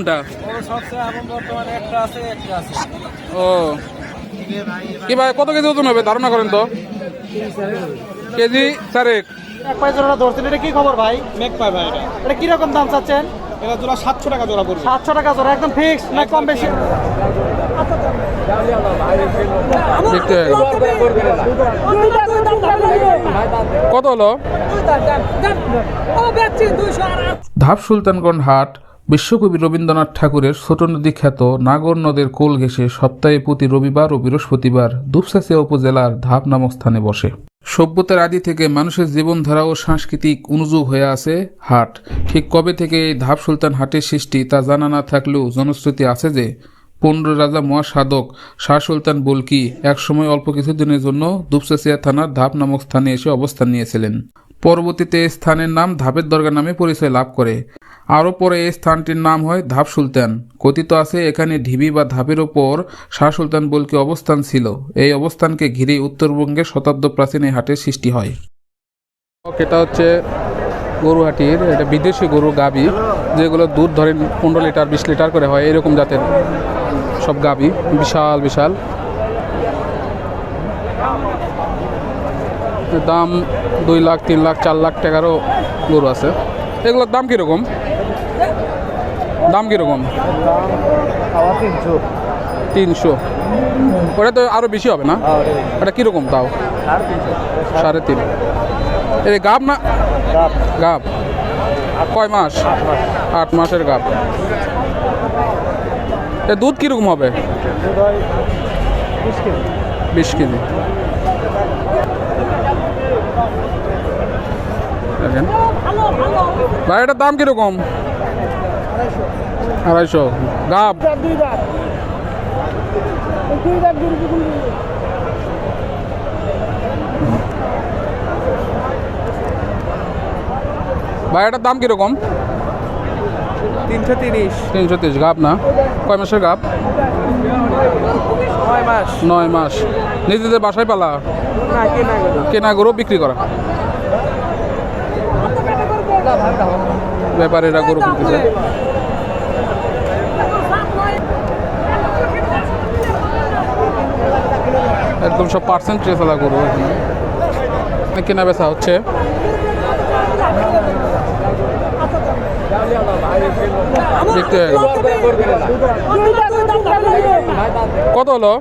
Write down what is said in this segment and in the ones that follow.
কোনটা সবচেয়ে এখন একটা আছে একটা ও কি ভাই কত কেজি ওজন হবে ধারণা করেন তো কেজি চারেক এক পায়ে জোড়া ধরছেন এটা কি খবর ভাই মেক পায় ভাই এটা এটা কীরকম দাম চাচ্ছেন এটা জোড়া সাতশো টাকা জোড়া পড়বে সাতশো টাকা জোড়া একদম ফিক্স না কম বেশি দেখতে কত হলো ধাপ সুলতানগঞ্জ হাট বিশ্বকবি রবীন্দ্রনাথ ঠাকুরের ছোট নদী খ্যাত নাগর নদের কোল ঘেঁষে সপ্তাহে প্রতি রবিবার ও বৃহস্পতিবার দুপসাসিয়া উপজেলার ধাপ নামক স্থানে বসে। সভ্যতার আদি থেকে মানুষের জীবনধারা ও সাংস্কৃতিক অনুযোগ হয়ে আছে হাট। ঠিক কবে থেকে এই ধাপ সুলতান হাটের সৃষ্টি তা জানা না থাকলেও জনশ্রুতি আছে যে, পনেরো রাজা মহাসাধক শাহ সুলতান বলকি একসময় অল্প কিছুদিনের জন্য দুপসাসিয়া থানার ধাপ নামক স্থানে এসে অবস্থান নিয়েছিলেন। পরবর্তীতে এই স্থানের নাম ধাপের দরগা নামে পরিচয় লাভ করে। আরও পরে এই স্থানটির নাম হয় ধাপ সুলতান। কথিত আছে, এখানে ঢিবি বা ধাপের ওপর শাহ সুলতান বলকি অবস্থান ছিল। এই অবস্থানকে ঘিরে উত্তরবঙ্গের শতাব্দ প্রাচীন এই হাটের সৃষ্টি হয়। এটা হচ্ছে গরুহাটির, এটা বিদেশি গরু গাবি, যেগুলো দুধ ধরেন পনেরো লিটার, বিশ লিটার করে হয় এরকম জাতের সব গাবি। বিশাল বিশাল। দাম দুই লাখ, তিন লাখ, চার লাখ টাকারও গরু আছে। এগুলোর দাম কীরকম? দাম কীরকম? তিনশো। ওটা তো আরও বেশি হবে না? এটা কীরকম তাও? সাড়ে তিন। এই গাব না? গাব। কয় মাস? আট মাসের গাব। এ দুধ কীরকম হবে? বিশ কেজি। দেখেন। ভাই এটার দাম কীরকম? আড়াইশো। গাব ভাই এটার দাম কীরকম? তিনশো তিরিশ। তিনশো তিরিশ গাব না? কয় মাসের গাব? ছয় মাস। নয় মাস। নিজেদের বাসায় পালা? কেনা গরু। বিক্রি করা? ব্যাপারীরা গরু কিনতেছে। একদম সব পার্সেন্টেজ আলা গরু এখানে। কেনা বেচা হচ্ছে। দেখতে। কত হলো?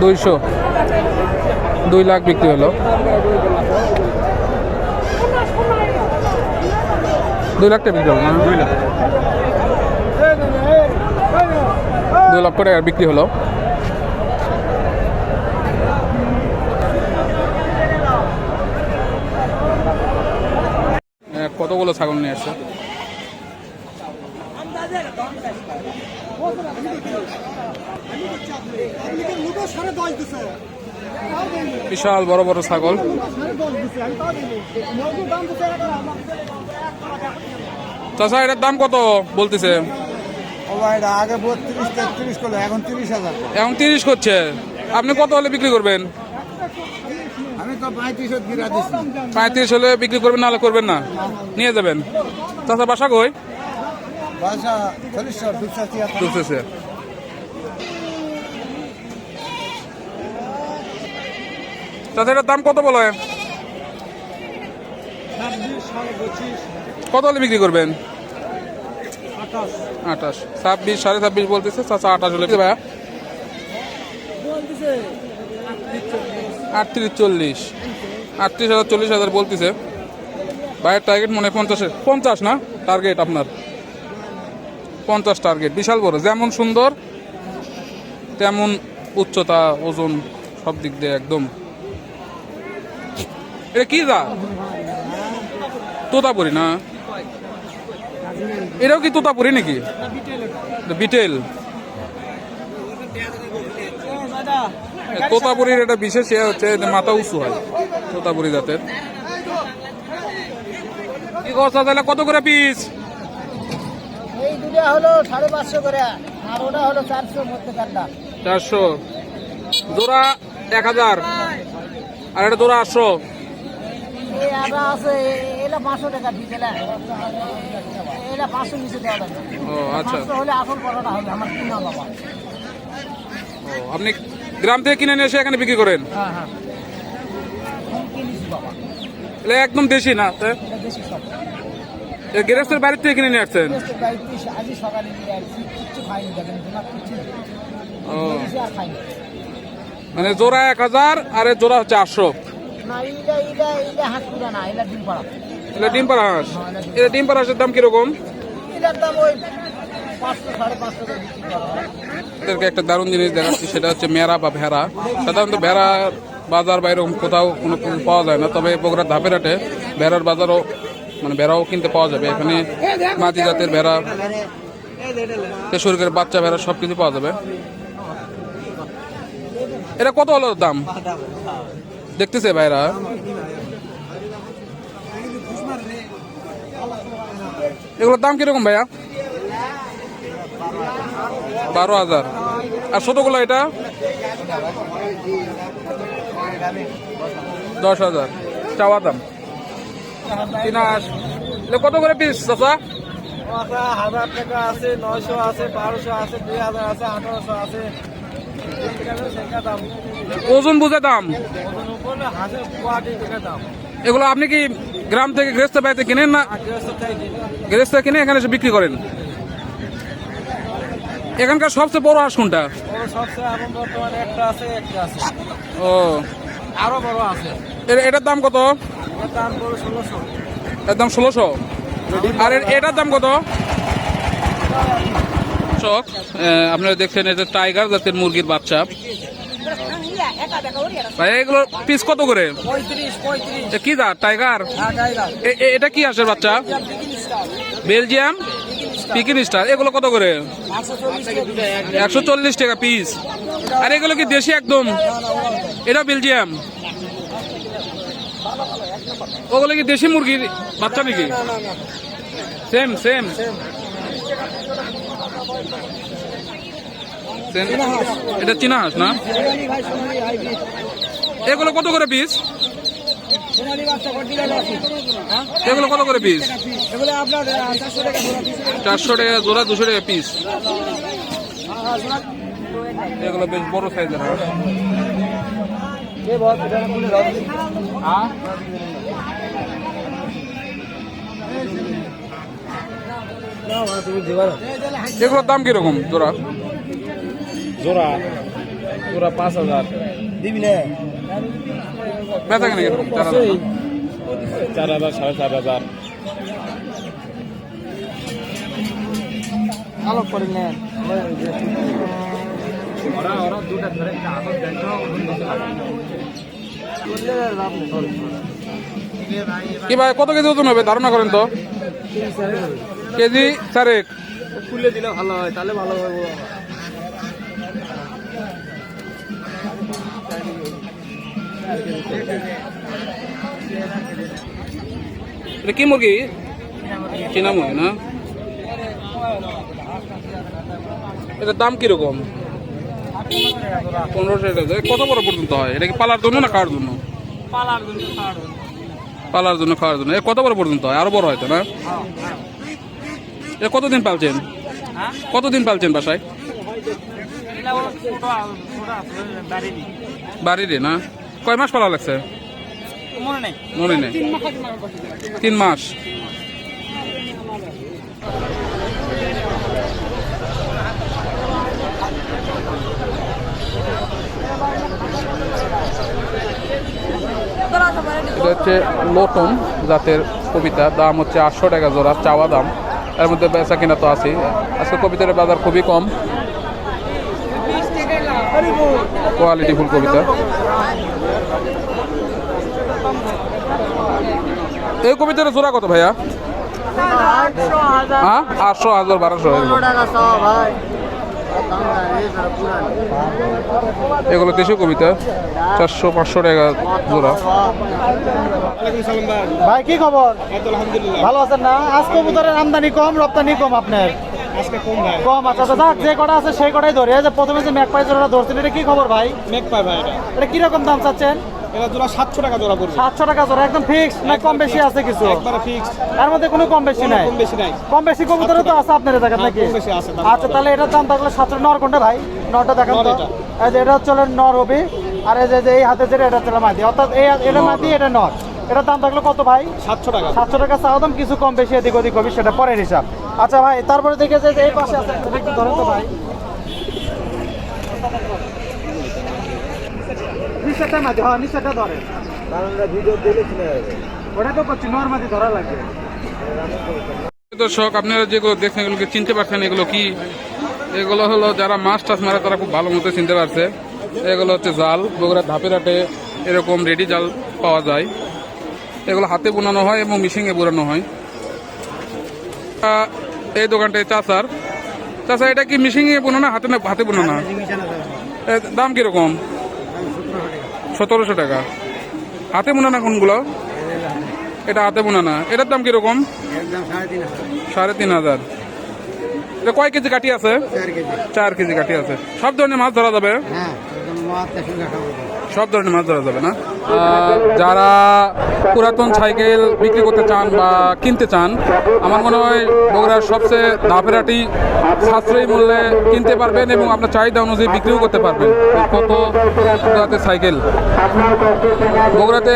দুইশো। দুই লাখ বিক্রি হলো। দুই লাখ টাকা বিক্রি হলো দুই লাখ। দুই লক্ষ টাকার বিক্রি হলো এ, কতগুলো ছাগল নিয়ে আসছে? বিশাল বড় বড় ছাগল। চাষা এটার দাম কত বলতেছে? ও এটা আগে বত্রিশ তেত্রিশ করল এখন তিরিশ হাজার। এখন তিরিশ করছে। আপনি কত হলে বিক্রি করবেন? পঁয়ত্রিশ হলে বিক্রি করবেন নাহলে করবেন না। নিয়ে যাবেন। চাষা বাসা কই? চাষা এটার দাম কত বলে কত হলে বিক্রি করবেন? আঠাশ। ছাব্বিশ সাড়ে ছাব্বিশ বলতেছে। চাচা আঠাশ হলে ভাইয়া আটত্রিশ চল্লিশ। আটত্রিশ হাজার চল্লিশ হাজার বলতেছে। ভাইয়ের টার্গেট মনে পঞ্চাশের। পঞ্চাশ না? টার্গেট আপনার। পঞ্চাশ টার্গেট বিশাল বড়। যেমন সুন্দর, তেমন উচ্চতা, ওজন সব দিক দিয়ে একদম। এটা কি দা? তোতাপুরি না? এটাও কি তোতাপুরি নাকি? বিটেল। তোতাপুরির একটা বিশেষ ইয়ে হচ্ছে মাথা উঁচু হয় তোতাপুরি জাতের। কি কথা তাহলে? কত করে পিস এই দুটা হলো সাড়ে পাঁচশো করে আর ওটা হলো কান্না চারশো। জোড়া এক হাজার। আর এটা জোড়া আটশো। আচ্ছা। আপনি গ্রাম থেকে কিনে নিয়ে এসে এখানে বিক্রি করেন? হ্যাঁ হ্যাঁ। একদম দেশি না? গৃহস্থের বাড়ির থেকে কিনে নিয়ে আসছেন? মানে জোড়া এক হাজার আর জোড়া হচ্ছে আটশো। এটা ডিম পাড়া। এটা ডিম পাড়া হাঁস। এটা ডিম পাড়া হাঁসের দাম কীরকম? এটার দাম ওই একটা দারুণ জিনিস দেখাচ্ছি, সেটা হচ্ছে মেরা বা ভেড়া। সাধারণত ভেড়ার বাজার বা এরকম কোথাও কোনো পাওয়া যায় না, তবে বগুড়ার ধাপের হাটে ভেড়ার বাজারও মানে ভেড়াও কিনতে পাওয়া যাবে। এখানে মাঝি জাতের ভেড়া তেসুরিকের বাচ্চা ভেড়া সব কিছু পাওয়া যাবে। এটা কত হলো দাম? দেখতেছে ভাইরা। এগুলোর দাম কীরকম ভাইয়া? বারো হাজার। আর ছোটগুলো এটা? দশ হাজার। চাওয়া দাম? তিন কত করে পিস চাচা? হাজার টাকা আছে নয়শো আছে বারোশো আছে দুই হাজার আছে আঠারোশো আছে। ওজন বুঝে দাম? এগুলো আপনি কি গ্রাম থেকে গৃহস্থ বাড়িতে কিনেন না? আর গৃহস্থ কিনে এখানে এসে বিক্রি করেন? এখানকার সবচেয়ে বড় হাঁস কোনটা? সবচেয়ে একটা আছে ও। আরও বড় আছে। এটার দাম কত? এর দাম ষোলোশো। আর এটার দাম কত? চক আপনারা দেখছেন এটা টাইগার জাতের মুরগির বাচ্চা। ভাই এগুলো পিস কত করে? কি জাত? টাইগার? হ্যাঁ এটা কি হাঁসের বাচ্চা? বেলজিয়াম? পিকিন স্টার এগুলো কত করে? একশো চল্লিশ টাকা পিস আর এগুলো কি দেশি একদম? এটা বেলজিয়াম। ওগুলো কি দেশি মুরগির বাচ্চা নাকি? সেম সেম এটা চীনা হাঁস না? এগুলো কত করে পিস সোনালি বাচ্চা কন্টিনেন্ট হ্যাঁ? এগুলো কত করে পিস এগুলো আপনার চারশো টাকা জোড়া চারশো টাকা জোড়া দুশো টাকা পিস এগুলো বেশ বড় সাইজের হাঁস হ্যাঁ? এগুলোর দাম কীরকম জোড়া? জোড়া জোড়া পাঁচ হাজার। দিবি না? বেচা কেন চার হাজার। চার হাজার সাড়ে চার হাজার। আলোক করে নেন। ওরা ওরা দুটা ধরে আলোক কি ভাই কত কেজি ওজন হবে? ধারণা করেন তো। কেজি চারেক। খুলে দিলে ভালো হয় তাহলে ভালো হবে এটা কি মুরগি? চীনা মুরগি না? এটার দাম কীরকম? পনেরোশো টাকা কত বড় পর্যন্ত হয়? এটা কি পালার জন্য না খাওয়ার জন্য? পালার জন্য খাওয়ার জন্য। পালার জন্য খাওয়ার জন্য। এ কত বড় পর্যন্ত হয়? আরও বড় হয়তো না? এ কতদিন পালছেন? হ্যাঁ? কতদিন পালছেন বাসায়? বাড়িরে না? কয় মাস পালা লাগছে? মনে নেই। তিন মাস এটা হচ্ছে লোটন জাতের কবিতা। দাম হচ্ছে আটশো টাকা জোড়া চাওয়া দাম। এর মধ্যে বেচা কিনা তো আছে আজকে কবিতার বাজার খুবই কম। কোয়ালিটি ফুল কবিতা। এই কবিতার জোড়া কত ভাইয়া? হ্যাঁ? আটশো হাজার বারোশো এগুলো দেশীয় কবিতা। চারশো পাঁচশো টাকা জোড়া। ভাই কি খবর? ভালো আছেন না? আজ কবুতরের আমদানি কম রপ্তানি কম আপনার? আজকে কম আচ্ছা আচ্ছা যাক, যে কটা আছে সেই কটাই ধরে। যে প্রথমে যে ম্যাক পাইজোড়া ধরছেন এটা কি খবর ভাই? মেঘ পাই ভাই এটা। এটা কীরকম দাম চাচ্ছেন? এটা জোড়া সাতশো টাকা জোড়া পড়বে সাতশো টাকা জোড়া একদম ফিক্স না কম বেশি আছে কিছু? একবারে ফিক্স তার মধ্যে কোনো কম বেশি নাই? কম বেশি নাই। কম বেশি তো আছে আপনার দেখেন হ্যাঁ, নাকি? কম বেশি আছে, আচ্ছা তাহলে এটার দাম থাকলে নর কোনটা ভাই? নরটা দেখান নর তো এটা। এই যে এটা হচ্ছে নর হবে আর এই যে- এই হাতে যেটা এটা মাদি। অর্থাৎ এই এটা মাদি এটা নর। দাম থাকল কত ভাই? সাতশো টাকা। সাতশো টাকা চাওয়া দাম কিছু কম বেশি এদিক ওদিক হবে সেটা পরের হিসাব। আচ্ছা ভাই তারপরে দেখে যে যে এই পাশে আছে ধরেন তো ভাই। নিচেরটা মাদি হ্যাঁ নিচেরটা ধরে ওটা তো করছি নর্মাদি ধরা লাগবে দর্শক আপনারা যেগুলো দেখছেন এগুলোকে চিনতে পারছেন এগুলো কি? এগুলো হলো যারা মাছ টাছ মারে তারা খুব ভালো মতো চিনতে পারছে। এগুলো হচ্ছে জাল বগুড়া ধাপের হাটে এরকম রেডি জাল পাওয়া যায়। এগুলো হাতে বোনানো হয় এবং মিশিংয়ে বোনানো হয়। এই দোকানটায় চাচার। চাচা এটা কি মিশিংয়ে বোনানো না হাতে না হাতে বোনানো এর দাম কীরকম? সতেরোশো টাকা। হাতে বোনানা কোনগুলো? এটা হাতে বোনানা এটার দাম কীরকম? সাড়ে তিন হাজার। এটা কয় কেজি কাঠি আছে? চার কেজি। কাঠি আছে। সব ধরনের মাছ ধরা যাবে? সব ধরনের মাছ ধরা যাবে না। যারা পুরাতন সাইকেল বিক্রি করতে চান বা কিনতে চান, আমার মনে হয় বগুড়ার সবচেয়ে ধাপেরাটি সাশ্রয়ী মূল্যে কিনতে পারবেন এবং আপনার চাহিদা অনুযায়ী বিক্রিও করতে পারবেন। কত পুরাতন সাইকেল? বগুড়াতে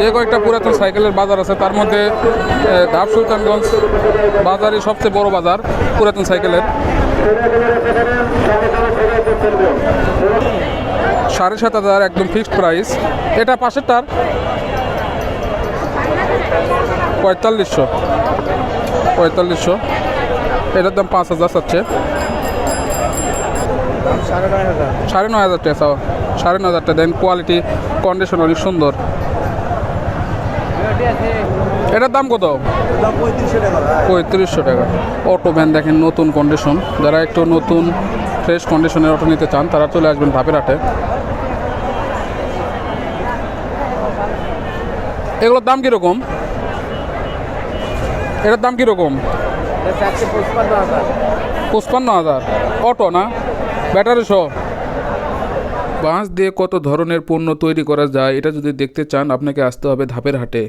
যে কয়েকটা পুরাতন সাইকেলের বাজার আছে, তার মধ্যে ধাপ সুলতানগঞ্জ বাজারই সবচেয়ে বড় বাজার পুরাতন সাইকেলের। সাড়ে সাত হাজার একদম ফিক্সড প্রাইস এটা পাশের তার পঁয়তাল্লিশশো। পঁয়তাল্লিশশো। এটার দাম পাঁচ হাজার চাচ্ছে। সাড়ে নয় হাজার। টাকা চাও। সাড়ে নয় হাজার টাকা দেন কোয়ালিটি কন্ডিশন অনেক সুন্দর। এটার দাম কত? পঁয়ত্রিশশো টাকা। অটো ভ্যান দেখেন নতুন কন্ডিশন যারা একটু নতুন ফ্রেশ কন্ডিশনের অটো নিতে চান তারা চলে আসবেন ধাপের হাটে। এগুলোর দাম কীরকম? এটার দাম কীরকম? পঁচপান্ন হাজার। অটো না? ব্যাটারি সহ? বাঁশ দিয়ে কত ধরনের পণ্য তৈরি করা যায়, এটা যদি দেখতে চান, আপনাকে আসতে হবে ধাপের হাটে।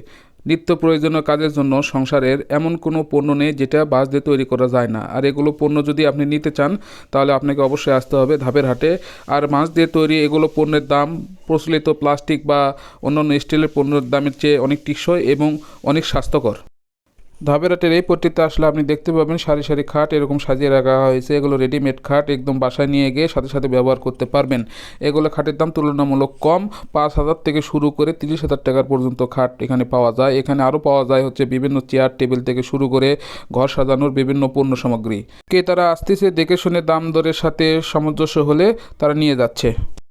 নিত্য প্রয়োজনীয় কাজের জন্য সংসারের এমন কোনো পণ্য নেই যেটা বাঁশ দিয়ে তৈরি করা যায় না। আর এগুলো পণ্য যদি আপনি নিতে চান, তাহলে আপনাকে অবশ্যই আসতে হবে ধাপের হাটে। আর মাছ দিয়ে তৈরি এগুলো পণ্যের দাম প্রচলিত প্লাস্টিক বা অন্যান্য স্টিলের পণ্যের দামের চেয়ে অনেক টিকসই এবং অনেক স্বাস্থ্যকর। ধাপেরাটের এই পট্টিতে আসলে আপনি দেখতে পাবেন সারি সারি খাট এরকম সাজিয়ে রাখা হয়েছে। এগুলো রেডিমেড খাট, একদম বাসায় নিয়ে গিয়ে সাথে সাথে ব্যবহার করতে পারবেন। এগুলো খাটের দাম তুলনামূলক কম, পাঁচ হাজার থেকে শুরু করে তিরিশ হাজার টাকার পর্যন্ত খাট এখানে পাওয়া যায়। এখানে আরও পাওয়া যায় হচ্ছে বিভিন্ন চেয়ার টেবিল থেকে শুরু করে ঘর সাজানোর বিভিন্ন পণ্য সামগ্রী। কে তারা আসতেছে, দেখে শুনে দাম দরের সাথে সামঞ্জস্য হলে তারা নিয়ে যাচ্ছে।